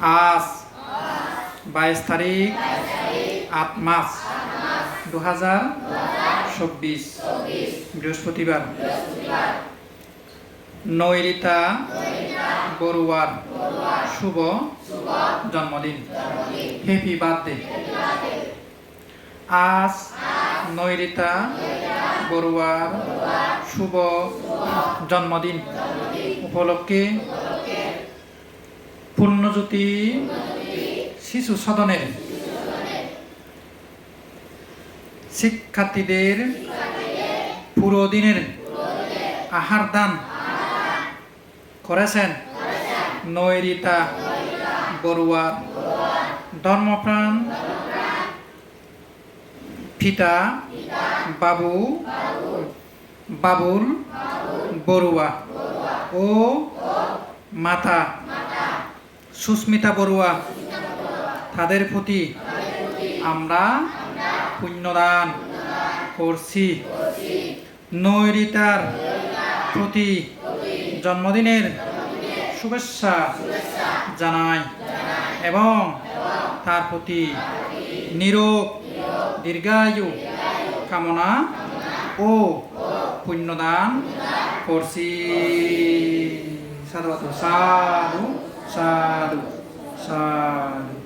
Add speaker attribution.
Speaker 1: আজ বাইশ তারিখ আট মাস দু হাজার চব্বিশ বৃহস্পতিবার। নৈরিতা বড়ুয়ার শুভ জন্মদিন। হ্যাপি বার্থডে আজ নৈরিতা বড়ুয়ার শুভ জন্মদিন। উপলক্ষে পূর্ণজ্যোতি শিশু সদনের শিক্ষার্থীদের পুরো দিনের আহার দান করেছেন নৈরিতা বড়ুয়া ধর্মপ্রাণ পিতা বাবু বাবুল বড়ুয়া ও মাতা সুস্মিতা বড়ুয়া, তাদের প্রতি আমরা পুণ্যদান করছি। নৈরিতার প্রতি জন্মদিনের শুভেচ্ছা জানাই এবং তার প্রতি নিরোগ, দীর্ঘায়ু কামনা ও পুণ্যদান করছি। সাধু সাধু। সাধু সাধু